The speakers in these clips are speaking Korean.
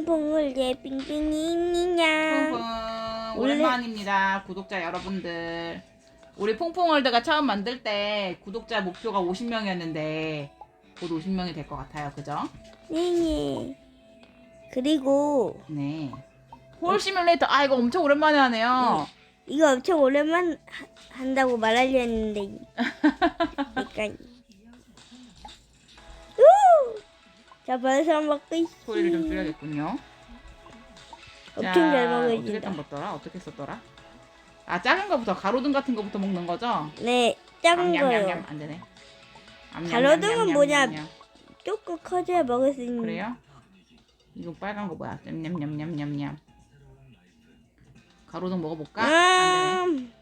퐁퐁을 예 빙빙이냐. 퐁퐁 원래- 오랜만입니다 구독자 여러분들. 우리 퐁퐁월드가 처음 만들 때 구독자 목표가 50명이었는데 곧 50명이 될 것 같아요. 그죠? 네네 그리고 네. 홀 시뮬레이터 아 이거 엄청 오랜만에 하네요. 이거 엄청 오랜만 하- 한다고 말하려 했는데. 우! 자 벌써 먹고 있어 소리를 좀 줄여야겠군요 엄청 자, 잘 어떻게 먹어진다 거더라? 어떻게 썼더라? 아 작은 거부터 가로등 같은 거부터 먹는 거죠? 네 작은. 거요 안 되네 가로등은 뭐냐? 냠냠냠냠냠. 조금 커져야 먹을 수 있는 그래요? 이거 빨간 거 뭐야? 냠냠냠냠냠냠. 가로등 먹어볼까? 안 되네. 음,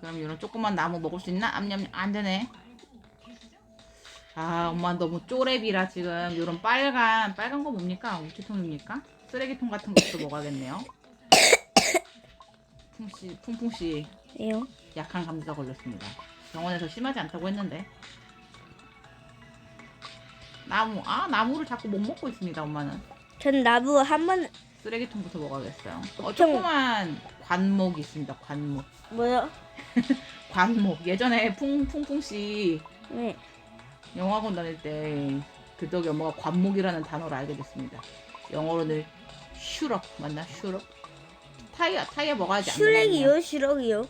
그럼 이런 조그만 나무 먹을 수 있나? 암냠 안 되네. 아 엄마 너무 쪼렙이라 지금 이런 빨간 빨간 거 뭡니까? 우체통입니까? 쓰레기통 같은 것도 먹어야겠네요. 풍씨 풍풍씨 왜요? 약한 감기가 걸렸습니다. 병원에서 심하지 않다고 했는데. 나무 아 나무를 자꾸 못 먹고 있습니다 엄마는. 전 나무 한 번 쓰레기통부터 먹어야겠어요. 어, 조그만 관목이 있습니다. 관목. 뭐요? 관목. 예전에 풍 풍풍 씨 네 영화관 다닐 때 그덕이 엄마가 관목이라는 단어를 알게 됐습니다. 영어로는 슈럭 맞나? 슈럭? 타이어 타이어 먹어야지 안? 슈렉이요 슈럭이요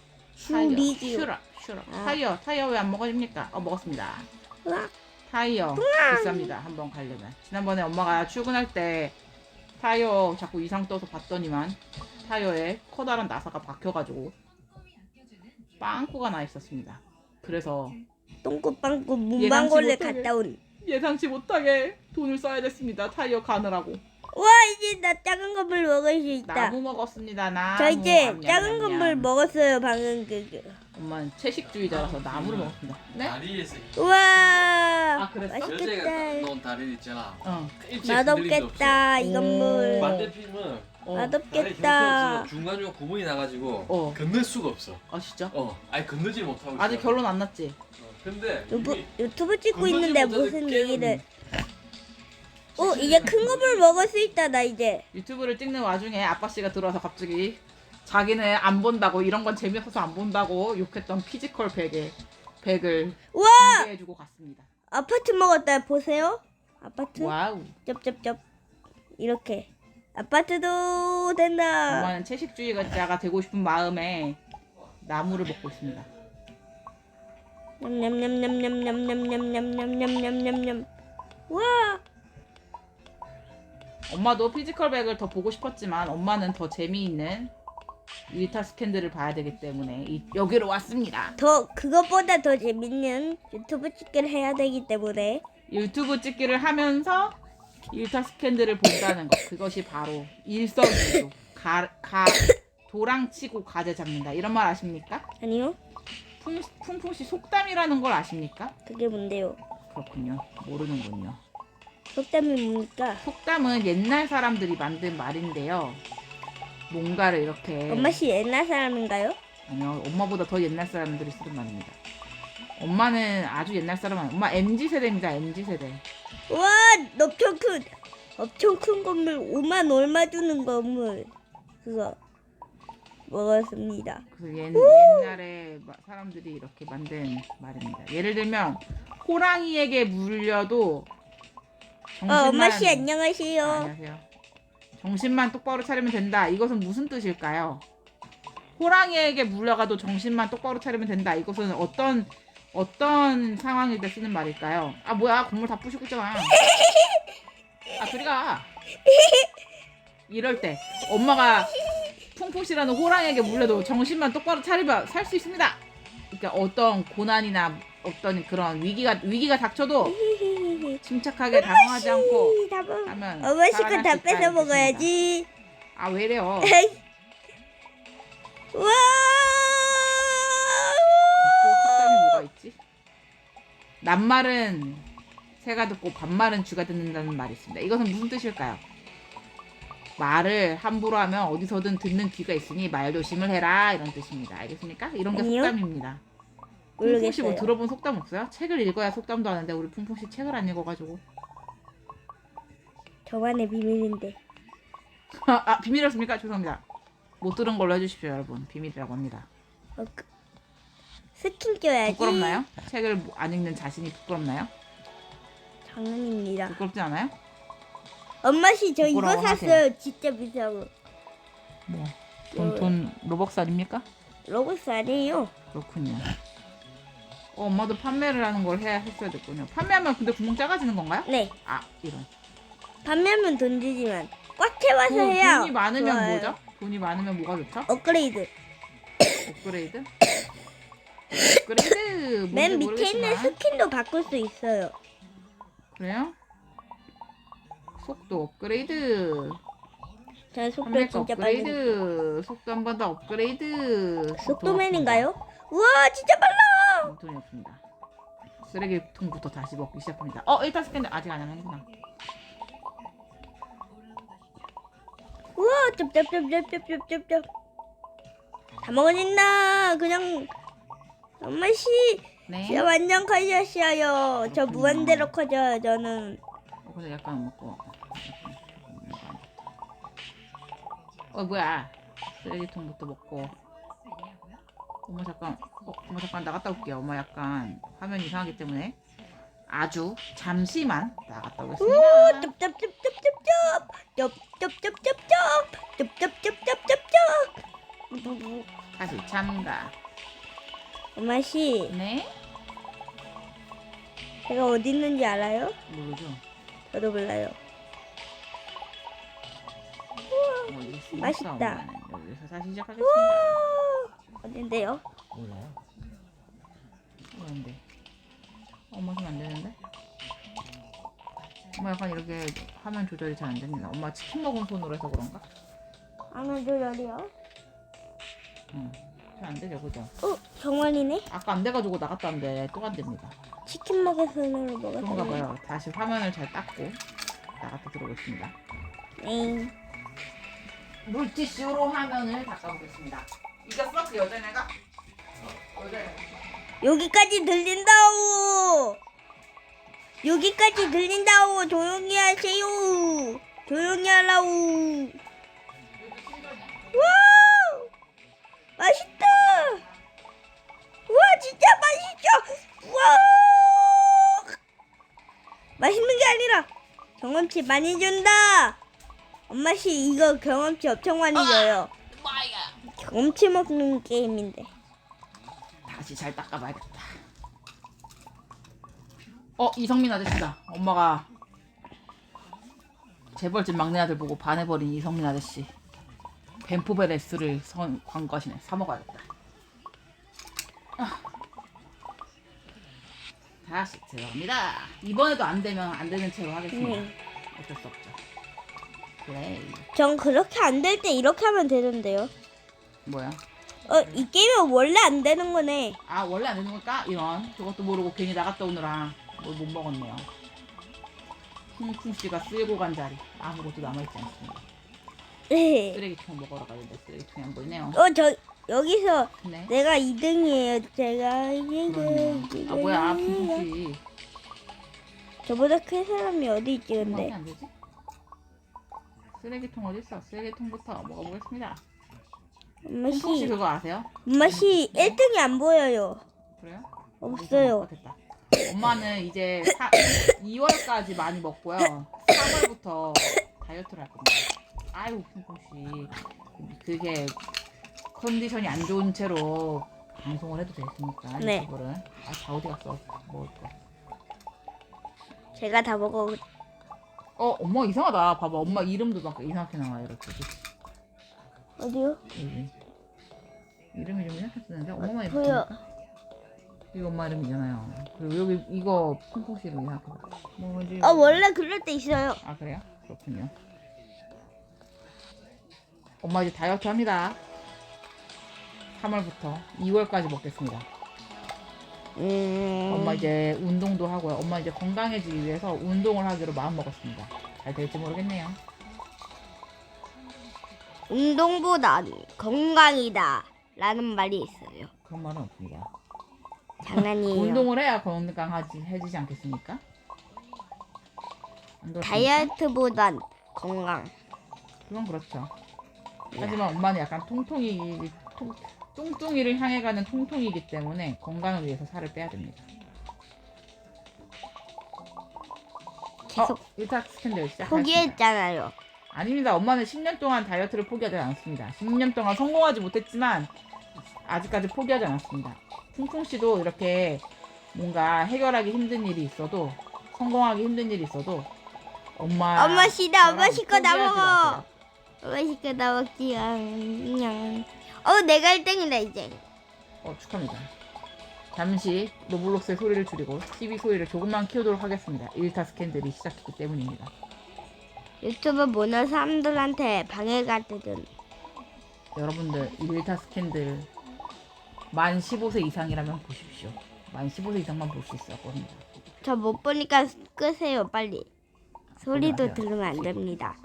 타이어 슈리지요 슈럭 슈럭 아. 타이어 타이어 왜 안 먹어집니까? 어 먹었습니다. 으악. 타이어 비쌉니다. 한번 가려면. 지난번에 엄마가 출근할 때 타이어 자꾸 이상 떠서 봤더니만 타이어에 커다란 나사가 박혀가지고 빵꾸가 나 있었습니다. 그래서 똥꼬빵꾸 문방구를 예상치. 갔다 온. 예상치 못하게 돈을 써야 됐습니다. 타이어 가느라고. 와 이제 나 작은 건물 먹을 수 있다. 나무 먹었습니다. 나무. 저 이제 냠냠냠냠. 작은 건물 먹었어요 방금 그. 그. 엄마는 채식주의자라서 나무를 먹었습니다. 네? 다리에서 우와. 아, 그랬어? 맛있겠다. 놓은 다리 있잖아. 어. 일체 흔들림도 없어. 맛없겠다 이 오. 건물. 반대편은 어. 다리 맛없겠다. 없어서 중간중간 구멍이 나가지고 어. 건널 수가 없어. 아 진짜? 어, 아니 건너지 못하고 있어. 아직 결론 안 났지? 어, 근데 유부, 이게 유튜브 찍고 있는데 무슨 얘기를? 어 이제 큰 건물 먹을 수 있다 나 이제. 유튜브를 찍는 와중에 아빠 씨가 들어와서 갑자기 자기는 안 본다고 이런 건 재미없어서 안 본다고 욕했던 피지컬 백에 백을 우와 공개해주고 갔습니다. 아파트 먹었다 보세요. 아파트. 와우. 쩝쩝쩝 이렇게 아파트도 된다. 엄마는 채식주의자가 되고 싶은 마음에 나무를 먹고 있습니다. 냠냠냠냠냠냠냠냠냠냠냠냠. 와 엄마도 피지컬 백을 더 보고 싶었지만 엄마는 더 재미있는 일타 스캔들을 봐야 되기 때문에 이- 여기로 왔습니다. 더 그것보다 더 재밌는 유튜브 찍기를 해야 되기 때문에 유튜브 찍기를 하면서 일타 스캔들을 본다는 것 그것이 바로 일석이조 가, 가 도랑 치고 가재 잡는다 이런 말 아십니까? 아니요 풍, 풍풍씨 속담이라는 걸 아십니까? 그게 뭔데요? 그렇군요. 모르는군요. 속담이 뭡니까? 속담은 옛날 사람들이 만든 말인데요. 뭔가를 이렇게 엄마 씨 옛날 사람인가요? 아니요 엄마보다 더 옛날 사람들이 쓰는 말입니다. 엄마는 아주 옛날 사람 아니에요. 엄마 MZ세대입니다 MZ세대. 와 엄청 큰 엄청 큰 건물. 5만 얼마 주는 건물. 그거 먹었습니다. 그 옛, 옛날에 마- 사람들이 이렇게 만든 말입니다. 예를 들면 호랑이에게 물려도 어, 엄마 씨 아, 안녕하세요. 안녕하세요. 정신만 똑바로 차리면 된다. 이것은 무슨 뜻일까요? 호랑이에게 물려가도 정신만 똑바로 차리면 된다. 이것은 어떤 어떤 상황일 때 쓰는 말일까요? 아 뭐야 건물 다 부시고 있잖아. 아 그리가 이럴 때 엄마가 풍풍씨라는 호랑이에게 물려도 정신만 똑바로 차리면 살 수 있습니다. 그러니까 어떤 고난이나 어떤 그런 위기가 위기가 닥쳐도 침착하게 당황하지 않고 답은 하면 엄마 씨가 살아날 다수 있다, 뺏어 이 뜻입니다. 먹어야지. 아 왜래요? 와! 또 속담이 뭐가 있지? 낱말은 새가 듣고 반말은 쥐가 듣는다는 말이 있습니다. 이것은 무슨 뜻일까요? 말을 함부로 하면 어디서든 듣는 귀가 있으니 말 조심을 해라 이런 뜻입니다. 알겠습니까? 이런 게 아니요. 속담입니다. 풍풍 씨 뭐 모르겠어요. 들어본 속담 없어요? 책을 읽어야 속담도 아는데 우리 풍풍 씨 책을 안 읽어가지고 저만의 비밀인데. 아 비밀이었습니까? 죄송합니다. 못 들은 걸로 해주십시오 여러분. 비밀이라고 합니다. 어, 그- 스킨 껴야지. 부끄럽나요? 책을 뭐안 읽는 자신이 부끄럽나요? 장난입니다. 부끄럽지 않아요? 엄마 씨 저 이거. 샀어요. 진짜 비싸고. 뭐 돈 돈 로벅스 아닙니까? 로고스 아니에요. 그렇군요. 어, 엄마도 판매를 하는 걸 해야 했어야 됐군요. 판매하면 근데 구멍 작아지는 건가요? 네. 아 이런. 판매하면 돈 주지만 꽉 채워서 돈, 해야 돈이 많으면 좋아요. 뭐죠? 돈이 많으면 뭐가 좋죠? 업그레이드. 업그레이드? 업그레이드 맨 뭔지 밑에 있는 모르겠지만. 스킨도 바꿀 수 있어요. 그래요? 속도 업그레이드 저 속도 진짜 빨리. 업그레이드 속도 한 번 더 업그레이드 속도맨인가요? 우와 진짜 빨라. 돈이 없습니다 쓰레기통부터 다시 먹기 시작합니다 어 일단 스캔 아직 안 하는구나 우와 쩝쩝쩝쩝쩝쩝쩝. 다 먹어진다. 그냥 엄마 씨 네 진짜 완전 커졌어요. 저. 무한대로 커져요. 저는. 어, 근데 약간 먹고 어 뭐야 쓰레기통부터 먹고 엄마 잠깐 어, 엄마 잠깐 나갔다 올게요 엄마 약간 화면 이상하기 때문에 아주 잠시만 나갔다 오겠습니다 쩝쩝쩝쩝쩝쩝. 쩝쩝쩝쩝쩝. 쩝쩝쩝쩝쩝. 다시 참가 엄마 씨, 네 제가 어디 있는지 알아요? 모르죠 저도 몰라요. 맛있다. 여기서 다시 시작하겠습니다 어딘데요? 몰라요. 그런데 엄마 손안 되는데 엄마 약간 이렇게 화면 조절이 잘 안 됩니다 엄마 치킨 먹은 손으로 해서 그런가? 아무 조절이요? 응. 잘 안 되죠, 그죠? 어, 정원이네? 아까 안 돼가지고 나갔다 왔는데 또 안 됩니다. 치킨 먹을 손으로 그런가 먹었어요. 봐요. 다시 화면을 잘 닦고 나갔다 들어오겠습니다. 에잉. 물티슈로 화면을 닦아보겠습니다. 이겼어? 그 여자애가? 여자애. 여기까지 들린다오! 여기까지 들린다오! 조용히 하세요! 조용히 하라오! 와우! 맛있다! 우와, 진짜 맛있죠? 우와! 맛있는 게 아니라 경험치 많이 준다! 엄마 씨, 이거 경험치 엄청 많이 줘요. 경험치 먹는 게임인데. 다시 잘 닦아봐야겠다. 어, 이성민 아저씨다. 엄마가 재벌집 막내 아들 보고 반해버린 이성민 아저씨. 벤포베레스를 선 광고하시네. 사 먹어야겠다. 아. 다시 들어갑니다. 이번에도 안 되면 안 되는 채로 하겠습니다. 네. 어쩔 수 없죠. 그래. 전 그렇게 안 될 때 이렇게 하면 되는데요. 뭐야? 어, 이 게임은 원래 안 되는 거네. 아 원래 안 되는 걸까? 이런 저것도 모르고 괜히 나갔다 오느라 뭘 못 먹었네요. 쿵쿵 씨가 쓸고 간 자리 아무것도 남아있지 않습니다. 네. 쓰레기통 먹으러 가는데 쓰레기통이 안 보이네요. 어, 저 여기서 네. 내가 2등이에요. 제가 그러네요. 이거 아 뭐야 쿵쿵 씨. 저보다 큰 사람이 어디 있지 근데? 안 되지? 쓰레기통 어디 있어? 쓰레기통부터 먹어보겠습니다. 엄마 쿵쿵 씨 씨, 그거 아세요? 엄마 씨 1등이 안 보여요. 그래요? 없어요. 어, 됐다. 엄마는 이제 사, 2월까지 많이 먹고요. 3월부터 다이어트를 할 겁니다. 아이고 쿵쿵 씨, 그게 컨디션이 안 좋은 채로 방송을 해도 되겠습니까? 네. 아, 다 어디 갔어? 먹을 거. 제가 다 먹어. 어, 엄마 이상하다. 봐봐, 엄마 이름도 막 이상하게 나와 이렇게. 어디요? 여기. 이름이 좀 이상하게 쓰는데 엄마만 이렇게. 보여. 이거 엄마 이름이잖아요. 그리고 여기 이거 쿵쿵 씨 이름 이상하게. 뭐지? 어, 원래 그럴 때 있어요. 아 그래요? 그렇군요. 엄마 이제 다이어트 합니다. 3월부터 2월까지 먹겠습니다. 음. 엄마 이제 운동도 하고요. 엄마 이제 건강해지기 위해서 운동을 하기로 마음 먹었습니다. 잘 될지 모르겠네요. 운동보단 건강이다. 라는 말이 있어요. 그런 말은 없습니다. 장난이에요. 운동을 해야 건강하지 해지지 않겠습니까? 안 그렇습니까? 다이어트보단 건강. 그건 그렇죠. 하지만 엄마는 약간 통통이 통, 뚱뚱이를 향해 가는 통통이기 때문에 건강을 위해서 살을 빼야 됩니다. 계속 어, 1타 스캔들 시작하겠습니다. 포기했잖아요. 아닙니다. 엄마는 10년 동안 다이어트를 포기하지 않았습니다. 10년 동안 성공하지 못했지만 아직까지 포기하지 않았습니다. 퉁퉁 씨도 이렇게 뭔가 해결하기 힘든 일이 있어도 성공하기 힘든 일이 있어도 엄마 엄마 씨다, 엄마 씨거다 포기하지 먹어. 마세요. 맛있게 나 먹지 그냥. 어 내가 1등이다 이제. 어, 축하합니다. 잠시 로블록스의 소리를 줄이고 TV 소리를 조금만 키우도록 하겠습니다. 1타 스캔들이 시작했기 때문입니다. 유튜브 보는 사람들한테 방해가 되든. 여러분들 1타 스캔들 만 15세 이상이라면 보십시오. 만 15세 이상만 볼 수 있을 겁니다. 저 못 보니까 끄세요 빨리. 소리도. 들으면 안 됩니다.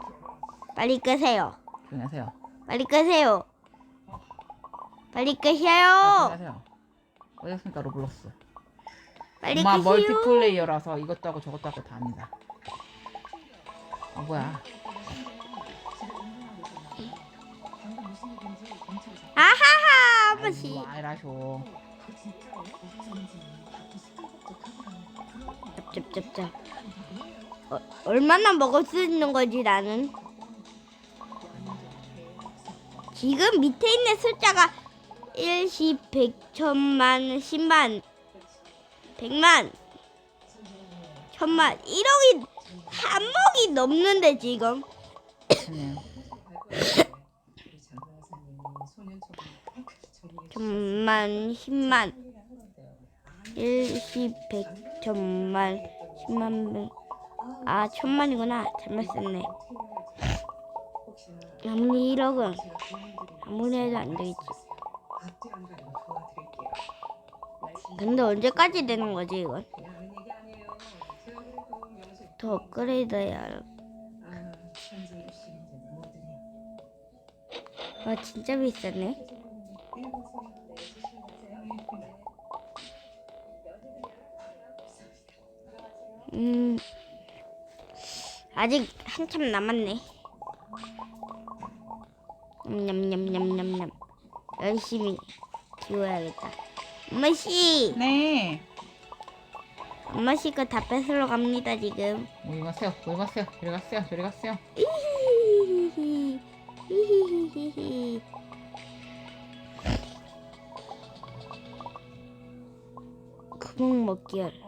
빨리 끄세요. 조용히 하세요. 빨리 끄세요. 빨리 아, 끄세요. 하세요. 어디였습니까 로블록스? 빨리 엄마 끄세요. 멀티플레이어라서 이것도 하고 저것도 하고 다 합니다. 어 뭐야? 아하하 아버지. 아이라쇼. 짭짭짭짭. 어, 얼마나 먹을 수 있는 거지 나는? 지금 밑에 있는 숫자가 1, 10, 100, 1000만, 10만, 100만, 1000만, 1억이 한 먹이 넘는데 지금. 천만, 10만, 1, 10, 100, 천만, 10만, 100. 아, 천만이구나. 잘못 썼네. 아무리 1억은 아무리 해도 안 되겠지. 근데 언제까지 되는 거지 이건? 더 업그레이드 해야 와 진짜 비싸네. 음 아직 한참 남았네. 냠냠냠냠냠 열심히 키워야겠다. 엄마 씨, 네. 엄마 씨가 다 뺏으러 갑니다 지금. 어디 가세요? 어디 가세요? 저리 가세요? 저리 가세요? 히히히히. 히히히히히. 구멍 먹기 열. 아!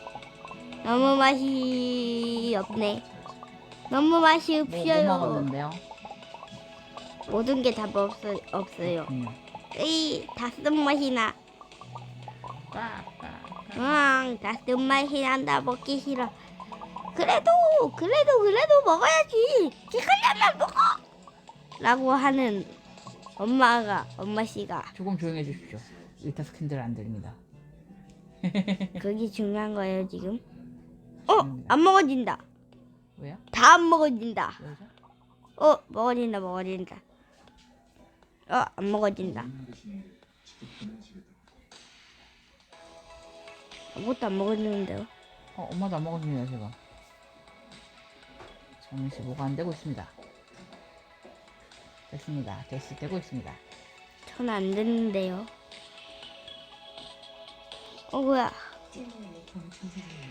너무 맛이 없네. 너무 맛이 뭐, 뭐 없어요. 먹었는데요? 모든 게 다 없어 없어요. 음. 이 다쓴 맛이 나. 응, 다쓴 맛이 난다. 먹기 싫어. 그래도 그래도 그래도 먹어야지. 기깔려면 먹어. 라고 하는 엄마가 엄마 씨가 조금 조용해 주십시오. 1타 스캔들 안 들립니다. 그게 중요한 거예요 지금. 어, 안 먹어진다. 왜요? 다 안 먹어진다. 왜죠? 어, 먹어진다, 먹어진다. 어, 안 먹어진다. 아무것도 안 먹어지는데요. 어, 엄마도 안 먹었습니다, 제가. 잠시 뭐가 안 되고 있습니다. 됐습니다. 됐을 되고 있습니다. 전 안 됐는데요. 어, 뭐야.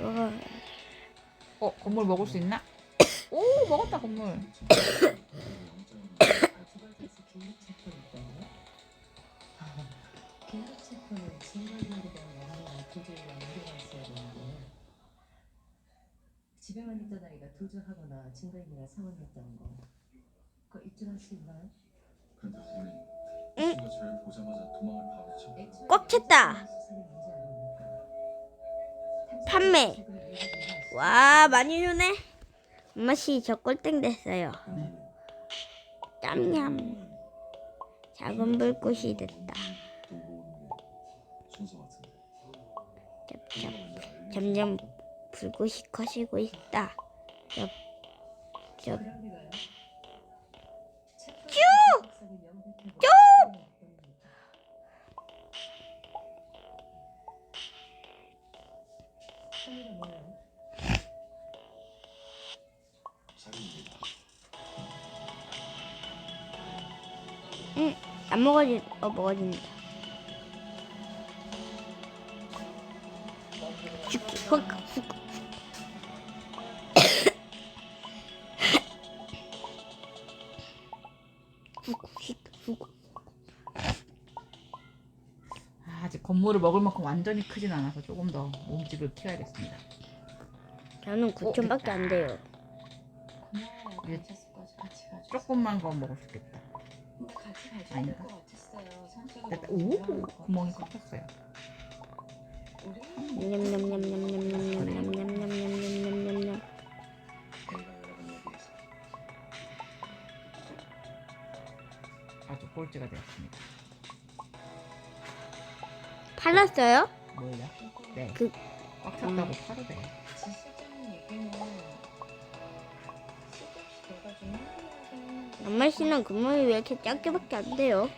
어, 어 건물 먹을 수 있나? 오 먹었다 건물. 집에만 있던 아이가 도주하거나 증거인이나 상환했던 거 그거 입증할 수 있나요? 그런데 우리 친구 잘 보자마자 도망을 바로 쳐. 꽉 찼다. 판매. 와 많이 주네. 엄마 씨 저 꼴등 됐어요. 네. 냠냠. 작은 불꽃이 됐다. 짭짭. 점점 불꽃이 커지고 있다. 짭. 짭. 먹어진, 어 먹어진다. 아, 아직 건물을 먹을 만큼 완전히 크진 않아서 조금 더 몸집을 키워야겠습니다. 저는 9천밖에 안 돼요. 가죠. 조금만 더 먹을 수 있겠다. 같이 가줘야 아닌가? 될것 오, 구멍이 냠냠냠냠냠냠냠냠냠냠냠냠냠냠. 아주 꼴찌가 되었습니다. 팔았어요? 뭐예요? 네. 그- 꽉 찼다고 힘들어서 엄마 씨는 구멍이 왜 이렇게 작게밖에 안 돼요?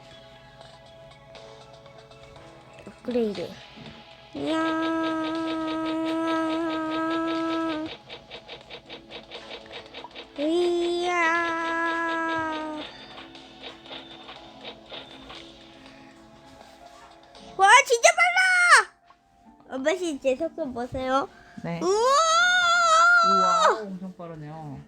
업그레이드. 이야. 이야. 와 진짜 빨라! 엄마 씨 제 속도 보세요. 네. 우와! 우와, 엄청 빠르네요.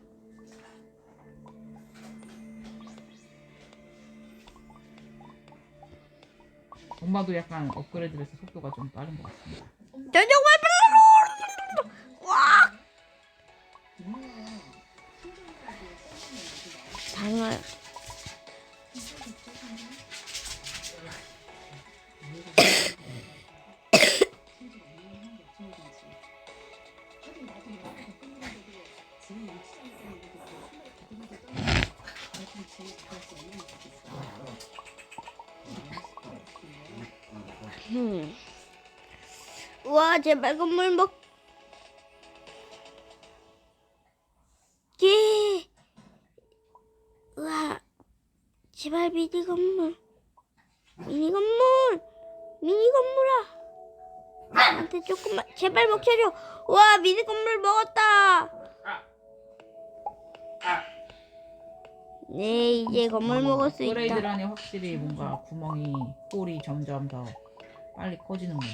엄마도 약간 업그레이드돼서 속도가 좀 빠른 것 같습니다. 저 정말 빨라! 와! 방어. 제발 건물 먹. 예. 우와, 제발 미니 건물. 미니 건물. 미니 건물아. 나한테 조금만 제발 먹혀줘. 우와, 미니 건물 먹었다. 네, 이제 건물 먹을 수 있다. 업그레이드라니 확실히 뭔가 구멍이 홀이 점점 더 빨리 커지는군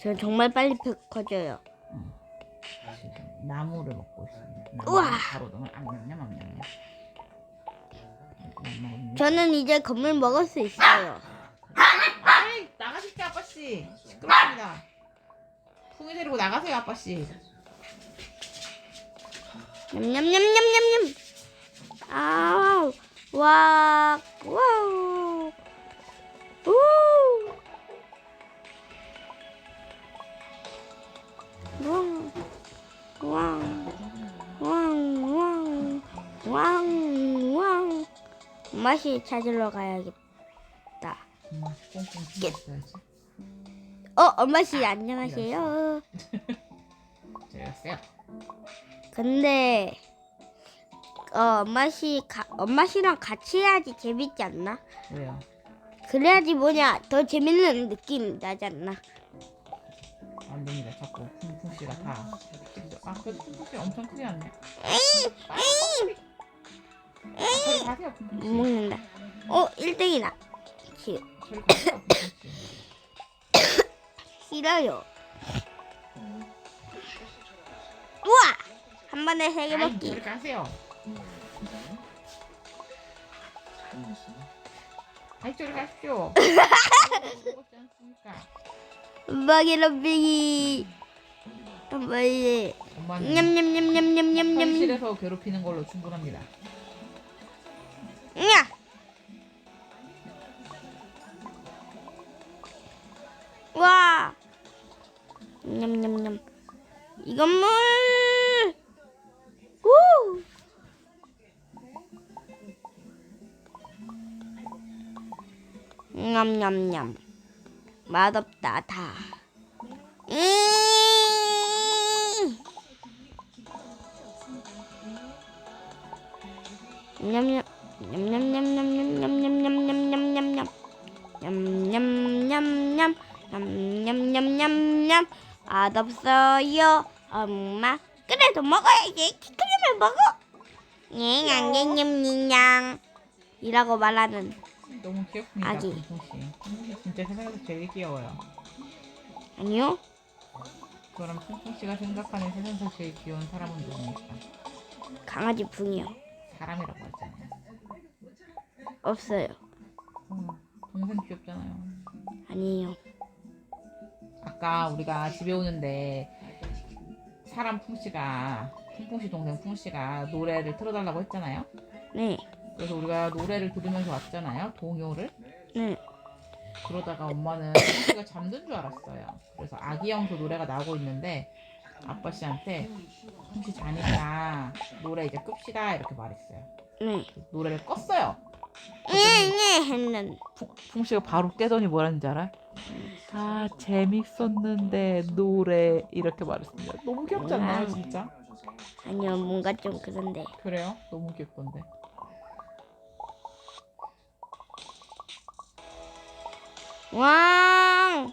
요. 전 정말 빨리 펴- 커져요. 지금 나무를 먹고 있습니다. 나무 우와. 가로등을 암냠냠 암냠냠. 음, 저는 이제 건물 먹을 수 있어요. 아이 나가실게 아빠 씨. 시끄럽습니다. 풍이 데리고 나가세요 아빠 씨. 냠냠냠냠냠냠. 아우, 와, 와우, 우, 왕, 왕, 왕, 왕, 왕. 맛이 찾으러 가야겠다. 꽁꽁. 어, 엄마 씨 안녕하세요. 잘했어요. 근데 어, 엄마 씨 가, 엄마 씨랑 같이 해야지 재밌지 않나? 왜요? 그래야지 뭐냐 더 재밌는 느낌 나지 않나? 안 됩니다. 자꾸 풍풍 씨가 다. 아, 그씨 엄청 크지 않냐? 저리 가세요, 못 씨. 먹는다. 어 1등이다. 싫, 저리 가세요, 풍풍 씨. 싫어요. 우와 한 번에 세 개 아이, 먹기. 저리 가세요. 아이, 저리 가십시오. 먹었지 않습니까? 먹이 럼비기. 빨리. 엄마는 냠냠냠냠냠냠냠. 현실에서 괴롭히는 걸로 충분합니다. 야. 와. 냠냠냠. 이건 물. 우. 냠냠냠. 맛없다 다. 냠냠 냠냠냠냠냠냠냠냠냠냠냠 냠 냠냠냠냠 냠냠냠냠냠 맛없어요 엄마 그래도 먹어야지 크림을 먹어 냥냥냥냥냥 이라고 말하는 너무 귀엽습니다. 아기. 금풍씨. 진짜 세상에서 제일 귀여워요. 아니요 그럼 풍풍씨가 생각하는 세상에서 제일 귀여운 사람은 누굽니까? 강아지 붕이요 사람이라고 했잖아요. 없어요 어, 동생 귀엽잖아요. 아니에요 아까 우리가 집에 오는데 사람 풍씨가 풍풍씨 동생 풍씨가 노래를 틀어달라고 했잖아요. 네 그래서 우리가 노래를 들으면서 왔잖아요. 동요를. 네. 그러다가 엄마는 풍씨가 잠든 줄 알았어요. 그래서 아기 영소 노래가 나오고 있는데 아빠 씨한테 풍씨 자니까 노래 이제 끕시다 이렇게 말했어요. 네. 노래를 껐어요. 네, 네, 했는. 풍씨가 바로 깨더니 뭐라는지 알아? 아 재밌었는데 노래 이렇게 말했습니다. 너무 귀엽지 않나요 진짜? 아니요, 뭔가 좀 그런데. 그래요? 너무 귀엽던데. 왕!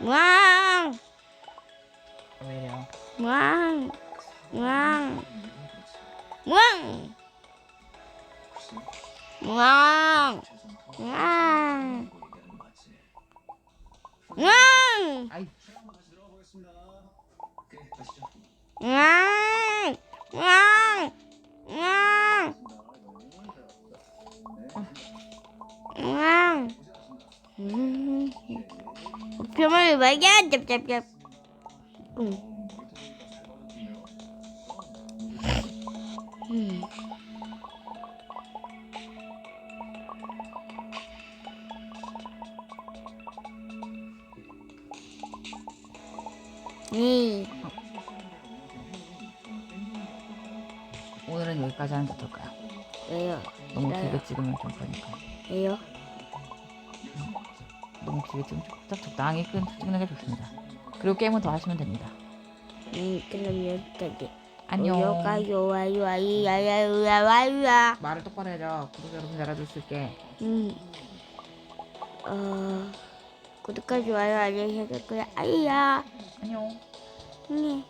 왕! 왜 이래요? 왕! 왕! 왕! 왕! 왕! 왕! 아이 왕! 왕! 왕! 왕! 음. 표물을 발견! 짭짭짭. 응. 음. 이 오늘은 여기까지 하는 게 어떨까요? 왜요? 너무 싫어요. 길게 찍으면 좀 그러니까. 왜요? 너무 길게 찍으면 좀 적당히 끈 찍는 게 좋습니다. 그리고 게임은 더 하시면 됩니다. 음, 그럼 여기까지. 안녕. 요가요 와요 와요 와요 와요 와요. 말을 똑바로 해줘. 구독자 여러분 알아들 수 있게. 음. 어. 구독과 좋아요 알려주실 거야. 아이야. 안녕. 음. 음.